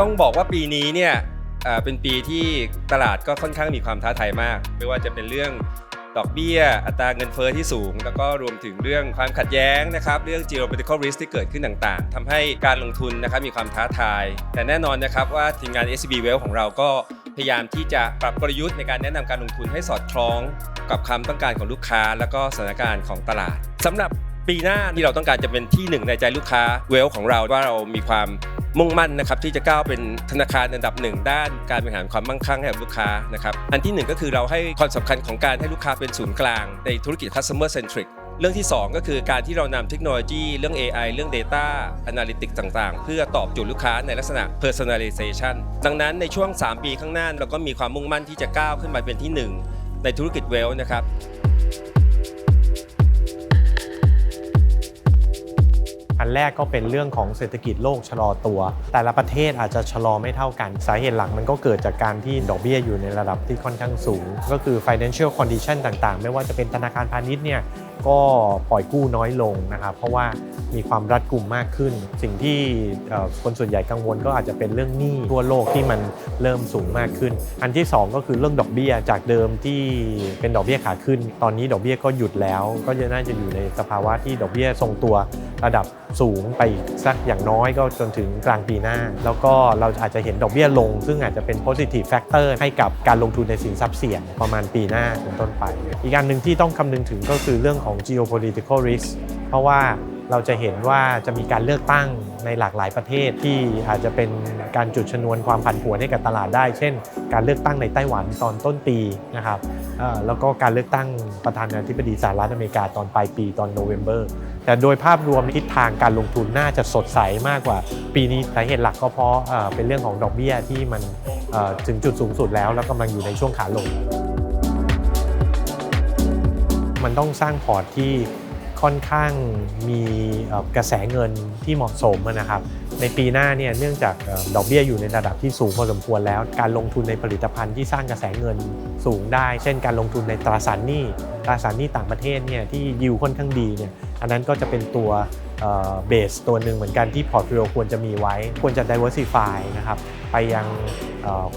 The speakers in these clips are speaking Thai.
ต้องบอกว่าปีนี้เนี่ยเอ่อเป็นปีที่ตลาดก็ค่อนข้างมีความท้าทายมาก ไม่ว่าจะเป็นเรื่องดอกเบี้ย อัตราเงินเฟ้อที่สูง แล้วก็รวมถึงเรื่องความขัดแย้งนะครับเรื่อง geopolitical risk ที่เกิดขึ้นต่างๆทำให้การลงทุนนะครับมีความท้าทาย แต่แน่นอนนะครับว่าทีมงาน SCB Wealth ของเราก็พยายามที่จะปรับกลยุทธ์ในการแนะนำการลงทุนให้สอดคล้องกับความต้องการของลูกค้า แล้วก็สถานการณ์ของตลาดสำหรับปีหน้าที่เราต้องการจะเป็นที่หนึ่งในใจลูกค้าเวลของเราว่าเรามีความ มุ่งมั่นนะครับที่จะก้าวเป็นธนาคารอันดับหนึ่งด้านการบริหารความมั่งคั่งให้กับลูกค้านะครับอันที่หนึ่งก็คือเราให้ความสำคัญของการให้ลูกค้าเป็นศูนย์กลาง ในธุรกิจ customer centric เรื่องที่ 2 ก็คือการที่เรานำเทคโนโลยี เรื่อง AI เรื่อง Data Analytics ต่างๆ เพื่อตอบโจทย์ลูกค้าในลักษณะ personalization ดังนั้นในช่วง 3 ปีข้างหน้าเราก็มีความมุ่งมั่นที่จะก้าวขึ้นมาเป็นที่หนึ่งในธุรกิจเวลนะครับ อันแรกก็เป็นเรื่องของเศรษฐกิจโลกชะลอตัว แต่ละประเทศอาจจะชะลอไม่เท่ากัน สาเหตุหลักมันก็เกิดจากการที่ดอกเบี้ยอยู่ในระดับที่ค่อนข้างสูง ก็คือ financial condition ต่างๆ ไม่ว่าจะเป็นธนาคารพาณิชย์เนี่ย ก็ปล่อยกู้น้อยลงนะครับ เพราะว่ามีความรัดกุมมากขึ้น สิ่งที่คนส่วนใหญ่กังวลก็อาจจะเป็นเรื่องหนี้ทั่วโลกที่มันเริ่มสูงมากขึ้น อันที่สองก็คือเรื่องดอกเบี้ยจากเดิมที่เป็นดอกเบี้ยขาขึ้น ตอนนี้ดอกเบี้ยก็หยุดแล้ว ก็จะน่าจะอยู่ในสภาวะที่ดอกเบี้ยทรงตัวระดับสูงไปสักอย่างน้อยก็จนถึงกลางปีหน้า แล้วก็เราอาจจะเห็นดอกเบี้ยลง ซึ่งอาจจะเป็น positive factor ให้กับการลงทุนในสินทรัพย์เสี่ยงประมาณปีหน้าเป็นต้นไป อีกอันหนึ่งที่ต้องคำนึงถึงก็คือเรื่องของของ geopolitical risk เพราะว่าเราจะเห็นว่าจะมีการเลือกตั้งในหลากหลายประเทศที่อาจจะเป็นการจุดชนวนความผันผวนให้กับตลาดได้ เช่น การเลือกตั้งในไต้หวันตอนต้นปีนะครับแล้วก็การเลือกตั้งประธานาธิบดีสหรัฐอเมริกาตอนปลายปีตอนโนเวม ber แต่โดยภาพรวมทิศทางการลงทุนน่าจะสดใสมากกว่า ปีนี้สาเหตุหลักก็เพราะเป็นเรื่องของดอกเบี้ยที่มันถึงจุดสูงสุดแล้ว แล้วกำลังอยู่ในช่วงขาลง มันต้องสร้างพอร์ตที่ค่อนข้างมีกระแสเงินที่เหมาะสมนะครับ ในปีหน้าเนี่ยเนื่องจากดอกเบี้ยอยู่ในระดับที่สูงพอสมควรแล้ว การลงทุนในผลิตภัณฑ์ที่สร้างกระแสเงินสูงได้ เช่น การลงทุนในตราสารหนี้ตราสารหนี้ต่างประเทศเนี่ยที่ยิวค่อนข้างดีเนี่ยอันนั้นก็จะเป็นตัว เบสตัวหนึ่งเหมือนกันที่พอร์ตโฟลิโอควรจะมีไว้ ควรจะ diversify นะครับไปยัง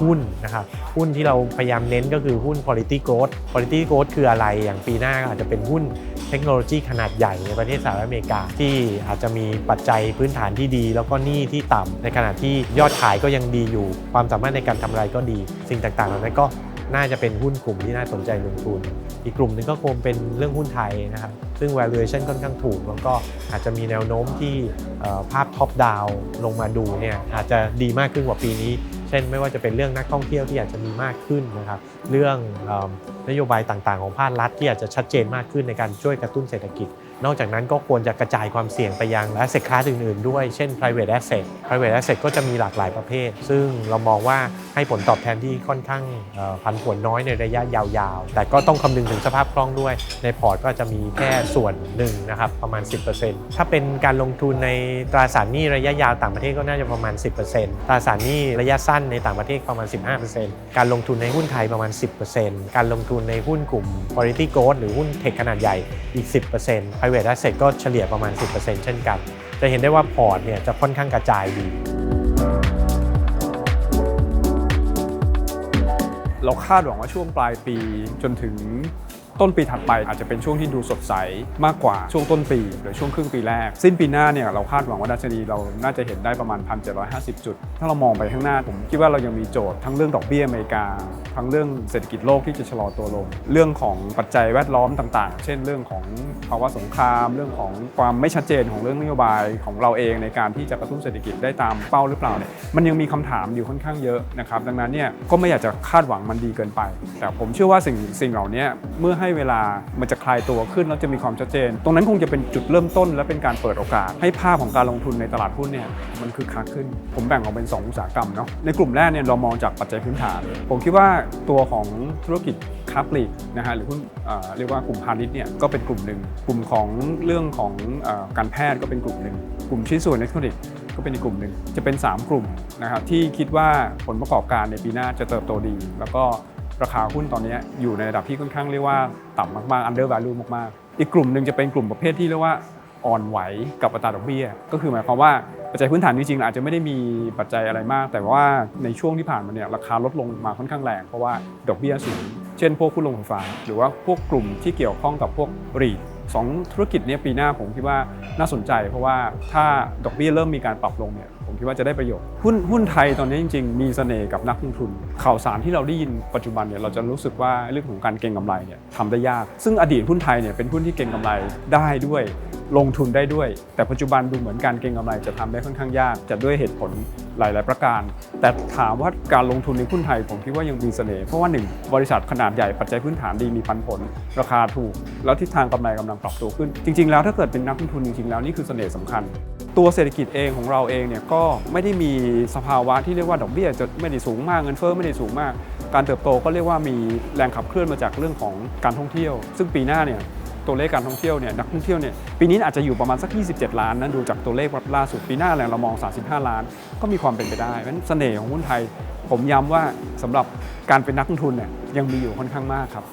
หุ้นนะครับหุ้นที่เราพยายามเน้นก็คือหุ้น quality growth quality growth คืออะไรอย่างปีหน้าอาจจะเป็นหุ้นเทคโนโลยีขนาดใหญ่ในประเทศสหรัฐอเมริกา ที่อาจจะมีปัจจัยพื้นฐานที่ดี แล้วก็หนี้ที่ต่ำในขณะที่ยอดขายก็ยังดีอยู่ ความสามารถในการทำไรก็ดี สิ่งต่างๆเหล่านั้นก็ น่าจะเป็นหุ้นกลุ่มที่น่าสนใจลงทุน อีกกลุ่มหนึ่งก็คงเป็นเรื่องหุ้นไทยนะครับซึ่ง valuation ค่อนข้างถูก แล้วก็อาจจะมีแนวโน้มที่ภาพท็อปดาวลงมาดูเนี่ยอาจจะดีมากขึ้นกว่าปีนี้ เช่นไม่ว่าจะเป็นเรื่องนักท่องเที่ยวที่อาจจะมีมากขึ้นนะครับเรื่องอนโยบายต่างๆ ของภาครัฐที่อาจจะชัดเจนมากขึ้นในการช่วยกระตุ้นเศรษฐกิจ นอกจากนั้นก็ควรจะกระจายความเสี่ยงไปยัง asset class อื่นๆ ด้วย เช่น private asset private asset ก็จะมีหลากหลายประเภท ซึ่งเรามองว่าให้ผลตอบแทนที่ค่อนข้างผันผวนน้อยในระยะยาวๆ แต่ก็ต้องคำนึงถึงสภาพคล่องด้วย ในพอร์ตก็จะมีแค่ส่วนหนึ่งนะครับประมาณ 10%ถ้าเป็นการลงทุนในตราสารหนี้ระยะยาวต่างประเทศก็น่าจะประมาณ 10%ตราสารหนี้ระยะสั้นในต่างประเทศประมาณ 15%การลงทุนในหุ้นไทยประมาณ 10%การลงทุนในหุ้นกลุ่ม quality growth หรือหุ้นเทคขนาดใหญ่อีก 10% private asset ก็เฉลี่ยประมาณ 10%เช่นกัน จะเห็นได้ว่าพอร์ตเนี่ยจะค่อนข้างกระจายดี เราคาดหวังว่าช่วงปลายปีจนถึง ต้นปีถัดไปอาจจะเป็นช่วงที่ดูสดใสมากกว่าช่วงต้นปี หรือช่วงครึ่งปีแรก สิ้นปีหน้าเนี่ยเราคาดหวังว่าดัชนีเราน่าจะเห็นได้ประมาณ 1,750 จุด ถ้าเรามองไปข้างหน้าผมคิดว่าเรายังมีโจทย์ทั้งเรื่องดอกเบี้ยอเมริกา ทั้งเรื่องเศรษฐกิจโลกที่จะชะลอตัวลง เรื่องของปัจจัยแวดล้อมต่างๆ เช่นเรื่องของภาวะสงคราม เรื่องของความไม่ชัดเจนของเรื่องนโยบายของเราเองในการที่จะกระตุ้นเศรษฐกิจได้ตามเป้าหรือเปล่าเนี่ยมันยังมีคำถามอยู่ค่อนข้างเยอะนะครับดังนั้นเนี่ยก็ไม่อยากจะคาดหวังมันดีเกินไป แต่ผมเชื่อว่าสิ่งสิ่งเหล่านี้เมื่อให้เวลามันจะคลายตัวขึ้นแล้วจะมีความชัดเจน ตรงนั้นคงจะเป็นจุดเริ่มต้น และเป็นการเปิดโอกาส ให้ภาพของการลงทุนในตลาดหุ้นเนี่ยมันคือคักขึ้น ผมแบ่งออกเป็น 2 อุตสาหกรรมเนาะในกลุ่มแรกเนี่ยเรามองจากปัจจัยพื้นฐาน ผมคิดว่าตัวของธุรกิจค้าปลีกนะฮะหรือหุ้นเอ่เรียกว่ากลุ่มพาณิชย์เนี่ยก็เป็นกลุ่มหนึ่งกลุ่มของเรื่องของอการแพทย์ก็เป็นกลุ่มหนึ่งกลุ่มชิ้นส่วนอิเล็กทรอนิกส์ก็เป็นอีกกลุ่มหนึ่งจะเป็น 3 กลุ่มนะครับที่คิดว่าผลประกอบการในปีหน้าจะเติบโตดี แล้วก็ ราคาหุ้นตอนนี้อยู่ในระดับที่ค่อนข้างเรียกว่าต่ำมากๆ under value มากๆ อีกกลุ่มหนึ่งจะเป็นกลุ่มประเภทที่เรียกว่าอ่อนไหวกับอัตราดอกเบี้ย ก็คือหมายความว่าปัจจัยพื้นฐานจริงๆอาจจะไม่ได้มีปัจจัยอะไรมาก แต่ว่าในช่วงที่ผ่านมาเนี่ยราคาลดลงมาค่อนข้างแรงเพราะว่าดอกเบี้ยสูง เช่น พวกผู้ลงไฟฟ้า หรือว่าพวกกลุ่มที่เกี่ยวข้องกับพวกรีด 2 ธุรกิจนี้ปีหน้าผมคิดว่าน่าสนใจ เพราะว่าถ้าดอกเบี้ยเริ่มมีการปรับลงเนี่ยผมคิดว่าจะได้ประโยชน์หุ้นหุ้นไทยตอนนี้จริง ๆ มีเสน่ห์กับนักลงทุน ข่าวสารที่เราได้ยินปัจจุบันเนี่ยเราจะรู้สึกว่าเรื่องของการเก็งกำไรเนี่ยทำได้ยาก ซึ่งอดีตหุ้นไทยเนี่ยเป็นหุ้นที่เก็งกำไรได้ด้วย ลงทุนได้ด้วย แต่ปัจจุบันดูเหมือนการเก็งกำไรจะทำได้ค่อนข้างยากจะด้วยเหตุผลหลาย ๆ ประการ แต่ถามว่าการลงทุนในหุ้นไทยผมคิดว่ายังมีเสน่ห์เพราะว่าหนึ่งบริษัทขนาดใหญ่ปัจจัยพื้นฐานดีมีปันผล ราคาถูก แล้วทิศทางกำไรกำลังปรับตัวขึ้น จริง ๆ แล้วถ้าเกิดเป็นนักลงทุนจริง ๆ แล้วนี่คือเสน่ห์สำคัญ ตัวเศรษฐกิจเองของเราเองเนี่ยก็ไม่ได้มีสภาวะที่เรียกว่าดอกเบี้ยจะไม่ได้สูงมากเงินเฟ้อไม่ได้สูงมาก การเติบโตก็เรียกว่ามีแรงขับเคลื่อนมาจากเรื่องของการท่องเที่ยว ซึ่งปีหน้าเนี่ย ตัวเลขการท่องเที่ยวเนี่ยนักท่องเที่ยวเนี่ยปีนี้อาจจะอยู่ประมาณสัก 27 ล้านนะดูจากตัวเลขล่าสุดปีหน้าแหล่งเรามอง 35 ล้าน ก็มีความเป็นไปได้เพราะฉะนั้นเสน่ห์ของหุ้นไทย ผมย้ำว่าสำหรับการเป็นนักลงทุนเนี่ยยังมีอยู่ค่อนข้างมากครับ